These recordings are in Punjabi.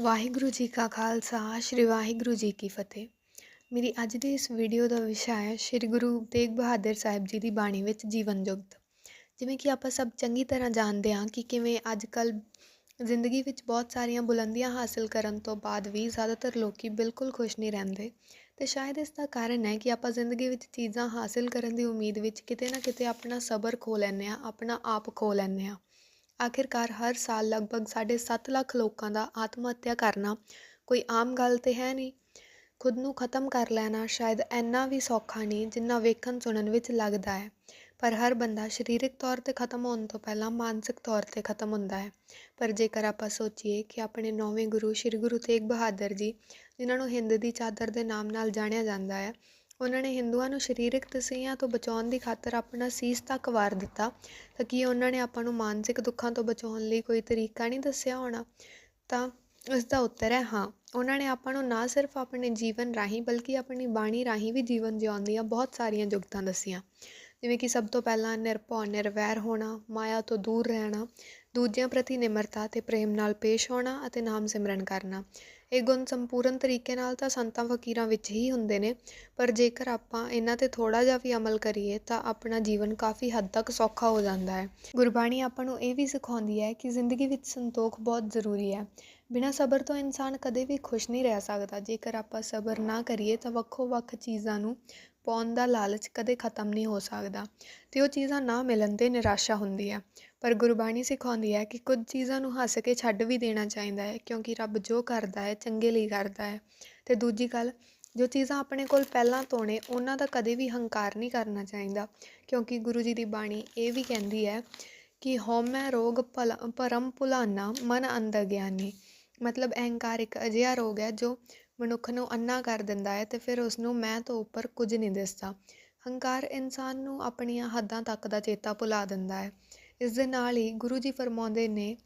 ਵਾਹਿਗੁਰੂ ਜੀ ਕਾ ਖਾਲਸਾ, ਸ੍ਰੀ ਵਾਹਿਗੁਰੂ ਜੀ ਕੀ ਫਤਿਹ। ਮੇਰੀ ਅੱਜ ਦੀ ਇਸ ਵੀਡੀਓ ਦਾ ਵਿਸ਼ਾ ਹੈ ਸ੍ਰੀ ਗੁਰੂ ਤੇਗ ਬਹਾਦਰ ਸਾਹਿਬ ਜੀ ਦੀ ਬਾਣੀ ਵਿੱਚ ਜੀਵਨ ਜੁਗਤ। ਜਿਵੇਂ ਕਿ ਆਪਾਂ ਸਭ ਚੰਗੀ ਤਰ੍ਹਾਂ ਜਾਣਦੇ ਹਾਂ ਕਿ ਕਿਵੇਂ ਅੱਜ ਕੱਲ੍ਹ ਜ਼ਿੰਦਗੀ ਵਿੱਚ ਬਹੁਤ ਸਾਰੀਆਂ ਬੁਲੰਦੀਆਂ ਹਾਸਲ ਕਰਨ ਤੋਂ ਬਾਅਦ ਵੀ ਜ਼ਿਆਦਾਤਰ ਲੋਕੀ ਬਿਲਕੁਲ ਖੁਸ਼ ਨਹੀਂ ਰਹਿੰਦੇ। ਤੇ ਸ਼ਾਇਦ ਇਸ ਦਾ ਕਾਰਨ ਹੈ ਕਿ ਆਪਾਂ ਜ਼ਿੰਦਗੀ ਵਿੱਚ ਚੀਜ਼ਾਂ ਹਾਸਲ ਕਰਨ ਦੀ ਉਮੀਦ ਵਿੱਚ ਕਿਤੇ ਨਾ ਕਿਤੇ ਆਪਣਾ ਸਬਰ ਖੋ ਲੈਂਦੇ ਹਾਂ, ਆਪਣਾ ਆਪ ਖੋ ਲੈਂਦੇ ਹਾਂ। ਆਖਿਰਕਾਰ ਹਰ ਸਾਲ ਲਗਭਗ ਸਾਢੇ ਸੱਤ ਲੱਖ ਲੋਕਾਂ ਦਾ ਆਤਮ ਹੱਤਿਆ ਕਰਨਾ ਕੋਈ ਆਮ ਗੱਲ ਤੇ ਹੈ ਨਹੀਂ। ਖੁਦ ਨੂੰ ਖਤਮ ਕਰ ਲੈਣਾ ਸ਼ਾਇਦ ਇੰਨਾ ਵੀ ਸੌਖਾ ਨਹੀਂ ਜਿੰਨਾ ਵੇਖਣ ਸੁਣਨ ਵਿੱਚ ਲੱਗਦਾ ਹੈ। ਪਰ ਹਰ ਬੰਦਾ ਸਰੀਰਕ ਤੌਰ ਤੇ ਖਤਮ ਹੋਣ ਤੋਂ ਪਹਿਲਾਂ ਮਾਨਸਿਕ ਤੌਰ ਤੇ ਖਤਮ ਹੁੰਦਾ ਹੈ। ਪਰ ਜੇਕਰ ਆਪਾਂ ਸੋਚੀਏ ਕਿ ਆਪਣੇ ਨੌਵੇਂ ਗੁਰੂ ਸ੍ਰੀ ਗੁਰੂ ਤੇਗ ਬਹਾਦਰ ਜੀ, ਜਿਨ੍ਹਾਂ ਨੂੰ ਹਿੰਦ ਦੀ ਚਾਦਰ ਦੇ ਨਾਮ ਨਾਲ ਜਾਣਿਆ ਜਾਂਦਾ ਹੈ ਉਹਨਾਂ ਨੇ ਹਿੰਦੂਆਂ ਨੂੰ ਸਰੀਰਕ ਤਸੀਹਿਆਂ ਤੋਂ ਬਚਾਉਣ ਦੀ ਖਾਤਰ ਆਪਣਾ ਸੀਸ ਤੱਕ ਵਾਰ ਦਿੱਤਾ ਤਾਂ ਕੀ ਉਹਨਾਂ ਨੇ ਆਪਾਂ ਨੂੰ ਮਾਨਸਿਕ ਦੁੱਖਾਂ ਤੋਂ ਬਚਾਉਣ ਲਈ ਕੋਈ ਤਰੀਕਾ ਨਹੀਂ ਦੱਸਿਆ ਹੋਣਾ? ਤਾਂ ਇਸ ਦਾ ਉੱਤਰ ਹੈ ਹਾਂ। ਉਹਨਾਂ ਨੇ ਆਪਾਂ ਨੂੰ ਨਾ ਸਿਰਫ ਆਪਣੇ ਜੀਵਨ ਰਾਹੀਂ ਬਲਕਿ ਆਪਣੀ ਬਾਣੀ ਰਾਹੀਂ ਵੀ ਜੀਵਨ ਜਿਉਣ ਦੀਆਂ ਬਹੁਤ ਸਾਰੀਆਂ ਜੁਗਤਾਂ ਦੱਸੀਆਂ। ਜਿਵੇਂ ਕਿ ਸਭ ਤੋਂ ਪਹਿਲਾਂ ਨਿਰਭਉ, ਨਿਰਵੈਰ ਹੋਣਾ, ਮਾਇਆ ਤੋਂ ਦੂਰ ਰਹਿਣਾ ਦੂਜਿਆਂ ਪ੍ਰਤੀ ਨਿਮਰਤਾ ਅਤੇ ਪ੍ਰੇਮ ਨਾਲ ਪੇਸ਼ ਆਉਣਾ ਅਤੇ ਨਾਮ ਸਿਮਰਨ ਕਰਨਾ। ਇਹ ਗੁਣ ਸੰਪੂਰਨ ਤਰੀਕੇ ਨਾਲ ਤਾਂ ਸੰਤਾਂ ਫਕੀਰਾਂ ਵਿੱਚ ਹੀ ਹੁੰਦੇ ਨੇ, ਪਰ ਜੇਕਰ ਆਪਾਂ ਇਹਨਾਂ ਤੇ ਥੋੜਾ ਜਿਹਾ ਵੀ ਅਮਲ ਕਰੀਏ ਤਾਂ ਆਪਣਾ ਜੀਵਨ ਕਾਫੀ ਹੱਦ ਤੱਕ ਸੌਖਾ ਹੋ ਜਾਂਦਾ ਹੈ। ਗੁਰਬਾਣੀ ਆਪਾਂ ਨੂੰ ਇਹ ਵੀ ਸਿਖਾਉਂਦੀ ਹੈ ਕਿ ਜ਼ਿੰਦਗੀ ਵਿੱਚ ਸੰਤੋਖ ਬਹੁਤ ਜ਼ਰੂਰੀ ਹੈ। ਬਿਨਾਂ ਸਬਰ ਤੋਂ ਇਨਸਾਨ ਕਦੇ ਵੀ ਖੁਸ਼ ਨਹੀਂ ਰਹਿ ਸਕਦਾ। ਜੇਕਰ ਆਪਾਂ ਸਬਰ ਨਾ ਕਰੀਏ ਤਾਂ ਵੱਖੋ ਵੱਖ ਚੀਜ਼ਾਂ ਨੂੰ ਪਾਉਣ ਦਾ ਲਾਲਚ ਕਦੇ ਖਤਮ ਨਹੀਂ ਹੋ ਸਕਦਾ ਤੇ ਉਹ ਚੀਜ਼ਾਂ ਨਾ ਮਿਲਣ ਤੇ ਨਿਰਾਸ਼ਾ ਹੁੰਦੀ ਹੈ। ਪਰ ਗੁਰਬਾਣੀ ਸਿਖਾਉਂਦੀ ਹੈ ਕਿ ਕੁਝ ਚੀਜ਼ਾਂ ਨੂੰ ਹੱਸ ਕੇ ਛੱਡ ਵੀ ਦੇਣਾ ਚਾਹੀਦਾ ਹੈ, ਕਿਉਂਕਿ ਰੱਬ ਜੋ ਕਰਦਾ ਹੈ, ਚੰਗੇ ਲਈ ਕਰਦਾ ਹੈ। ਅਤੇ ਦੂਜੀ ਗੱਲ, ਜੋ ਚੀਜ਼ਾਂ ਆਪਣੇ ਕੋਲ ਪਹਿਲਾਂ ਤੋਂ ਨੇ, ਉਹਨਾਂ ਦਾ ਕਦੇ ਵੀ ਹੰਕਾਰ ਨਹੀਂ ਕਰਨਾ ਚਾਹੀਦਾ। ਕਿਉਂਕਿ ਗੁਰੂ ਜੀ ਦੀ ਬਾਣੀ ਇਹ ਵੀ ਕਹਿੰਦੀ ਹੈ ਕਿ ਹਉਮੈ ਰੋਗ ਭਲਾ ਪਰਮ ਭੁਲਾਨਾ, ਮਨ ਅੰਦਰ ਗਿਆਨੀ। ਮਤਲਬ ਅਹੰਕਾਰ ਇੱਕ ਅਜਿਹਾ ਰੋਗ ਹੈ ਜੋ ਮਨੁੱਖ ਨੂੰ ਅੰਨਾ ਕਰ ਦਿੰਦਾ ਹੈ ਤੇ ਫਿਰ ਉਸ ਨੂੰ ਮੈਂ ਤੋਂ ਉੱਪਰ ਕੁਝ ਨਹੀਂ ਦਿਸਦਾ। ਹੰਕਾਰ ਇਨਸਾਨ ਨੂੰ ਆਪਣੀਆਂ ਹੱਦਾਂ ਤੱਕ ਦਾ ਚੇਤਾ ਭੁਲਾ ਦਿੰਦਾ ਹੈ। ਇਸ ਦੇ ਨਾਲ ਹੀ ਗੁਰੂ ਜੀ ਫਰਮਾਉਂਦੇ ਨੇ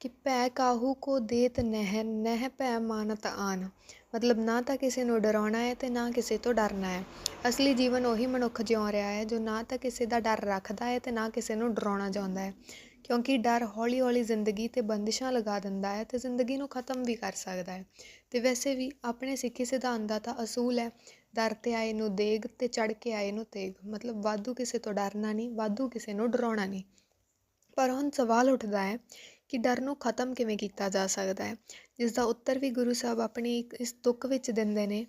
ਕਿ ਭੈ ਕਾਹੂ ਕੋ ਦੇਤ ਨਹਿ ਨਹਿ ਭੈ ਮਾਨਤ ਆਨ। ਮਤਲਬ ਨਾ ਤਾਂ ਕਿਸੇ ਨੂੰ ਡਰਾਉਣਾ ਹੈ ਤੇ ਨਾ ਕਿਸੇ ਤੋਂ ਡਰਨਾ ਹੈ। ਅਸਲੀ ਜੀਵਨ ਉਹੀ ਮਨੁੱਖ ਜਿਉ ਰਿਹਾ ਹੈ, ਜੋ ਨਾ ਤਾਂ ਕਿਸੇ ਦਾ ਡਰ ਰੱਖਦਾ ਹੈ ਤੇ ਨਾ ਕਿਸੇ ਨੂੰ ਡਰਾਉਣਾ ਚਾਹੁੰਦਾ ਹੈ। ਕਿਉਂਕਿ ਡਰ ਹੌਲੀ-ਹੌਲੀ ਜ਼ਿੰਦਗੀ ਤੇ ਬੰਦਿਸ਼ਾਂ ਲਗਾ ਦਿੰਦਾ ਹੈ ਤੇ ਜ਼ਿੰਦਗੀ ਨੂੰ ਖਤਮ ਵੀ ਕਰ ਸਕਦਾ ਹੈ। ਤੇ ਵੈਸੇ ਵੀ ਆਪਣੇ ਸਿੱਖੀ ਸਿਧਾਂਤ ਦਾ ਤਾਂ ਅਸੂਲ ਹੈ ਦਰ ਤੇ ਆਏ ਨੂੰ ਦੇਗ ਤੇ ਚੜ ਕੇ ਆਏ ਨੂੰ ਤੇਗ। ਮਤਲਬ ਵਾਧੂ ਕਿਸੇ ਤੋਂ ਡਰਨਾ ਨਹੀਂ, ਵਾਧੂ ਕਿਸੇ ਨੂੰ ਡਰਾਉਣਾ ਨਹੀਂ। ਪਰ ਹੁਣ ਸਵਾਲ ਉੱਠਦਾ ਹੈ ਕਿ ਡਰ ਨੂੰ ਖਤਮ ਕਿਵੇਂ ਕੀਤਾ ਜਾ ਸਕਦਾ ਹੈ। ਜਿਸ ਦਾ ਉੱਤਰ ਵੀ ਗੁਰੂ ਸਾਹਿਬ ਆਪਣੀ ਇਸ ਤੁਕ ਵਿੱਚ ਦਿੰਦੇ ਨੇ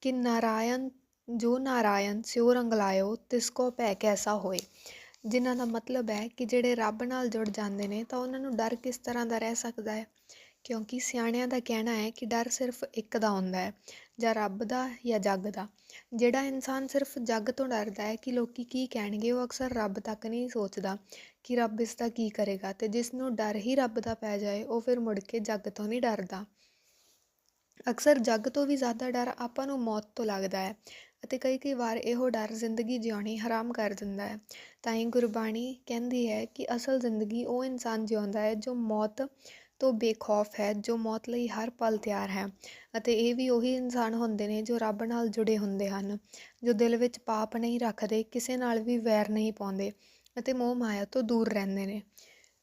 ਕਿ ਨਾਰਾਇਣ, ਜੋ ਨਾਰਾਇਣ ਸਿਉ ਰੰਗ ਲਾਇਓ ਤਿਸ ਕੋ ਭੈ ਕੈਸਾ ਹੋਏ। ਜਿਨ੍ਹਾਂ ਦਾ ਮਤਲਬ ਹੈ ਕਿ ਜਿਹੜੇ ਰੱਬ ਨਾਲ ਜੁੜ ਜਾਂਦੇ ਨੇ, ਤਾਂ ਉਹਨਾਂ ਨੂੰ ਡਰ ਕਿਸ ਤਰ੍ਹਾਂ ਦਾ ਰਹਿ ਸਕਦਾ ਹੈ? ਕਿਉਂਕਿ ਸਿਆਣਿਆਂ ਦਾ ਕਹਿਣਾ ਹੈ ਕਿ ਡਰ ਸਿਰਫ ਇੱਕ ਦਾ ਹੁੰਦਾ ਹੈ, ਜਾਂ ਰੱਬ ਦਾ ਜਾਂ ਜੱਗ ਦਾ। ਜਿਹੜਾ ਇਨਸਾਨ ਸਿਰਫ ਜੱਗ ਤੋਂ ਡਰਦਾ ਹੈ ਕਿ ਲੋਕੀ ਕੀ ਕਹਿਣਗੇ, ਉਹ ਅਕਸਰ ਰੱਬ ਤੱਕ ਨਹੀਂ ਸੋਚਦਾ ਕਿ ਰੱਬ ਇਸ ਦਾ ਕੀ ਕਰੇਗਾ ਤੇ ਜਿਸ ਨੂੰ ਡਰ ਹੀ ਰੱਬ ਦਾ ਪੈ ਜਾਏ, ਉਹ ਫਿਰ ਮੁੜ ਕੇ ਜੱਗ ਤੋਂ ਨਹੀਂ ਡਰਦਾ। ਅਕਸਰ ਜੱਗ ਤੋਂ ਵੀ ਜ਼ਿਆਦਾ ਡਰ ਆਪਾਂ ਨੂੰ ਮੌਤ ਤੋਂ ਲੱਗਦਾ ਹੈ ਅਤੇ ਕਈ ਕਈ ਵਾਰ ਇਹੋ ਡਰ ਜ਼ਿੰਦਗੀ ਜਿਉਣੀ ਹਰਾਮ ਕਰ ਦਿੰਦਾ ਹੈ। ਤਾਂ ਹੀ ਗੁਰਬਾਣੀ ਕਹਿੰਦੀ ਹੈ ਕਿ ਅਸਲ ਜ਼ਿੰਦਗੀ ਉਹ ਇਨਸਾਨ ਜਿਉਂਦਾ ਹੈ ਜੋ ਮੌਤ ਤੋਂ ਬੇਖੌਫ ਹੈ, ਜੋ ਮੌਤ ਲਈ ਹਰ ਪਲ ਤਿਆਰ ਹੈ। ਅਤੇ ਇਹ ਵੀ ਉਹੀ ਇਨਸਾਨ ਹੁੰਦੇ ਨੇ ਜੋ ਰੱਬ ਨਾਲ ਜੁੜੇ ਹੁੰਦੇ ਹਨ, ਜੋ ਦਿਲ ਵਿੱਚ ਪਾਪ ਨਹੀਂ ਰੱਖਦੇ, ਕਿਸੇ ਨਾਲ ਵੀ ਵੈਰ ਨਹੀਂ ਪਾਉਂਦੇ ਅਤੇ ਮੋਹ ਮਾਇਆ ਤੋਂ ਦੂਰ ਰਹਿੰਦੇ ਨੇ।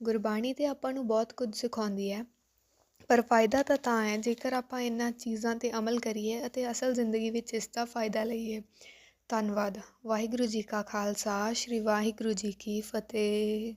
ਗੁਰਬਾਣੀ ਤੇ ਆਪਾਂ ਨੂੰ ਬਹੁਤ ਕੁਝ ਸਿਖਾਉਂਦੀ ਹੈ, ਪਰ ਫਾਇਦਾ ਤਾਂ ਤਾਂ ਹੈ, ਜੇਕਰ ਆਪਾਂ ਇਹਨਾਂ ਚੀਜ਼ਾਂ ਤੇ ਅਮਲ ਕਰੀਏ ਅਤੇ ਅਸਲ ਜ਼ਿੰਦਗੀ ਵਿੱਚ ਇਸ ਦਾ ਫਾਇਦਾ ਲਈਏ। ਧੰਨਵਾਦ। ਵਾਹਿਗੁਰੂ ਜੀ ਕਾ ਖਾਲਸਾ, ਸ੍ਰੀ ਵਾਹਿਗੁਰੂ ਜੀ ਕੀ ਫਤਿਹ।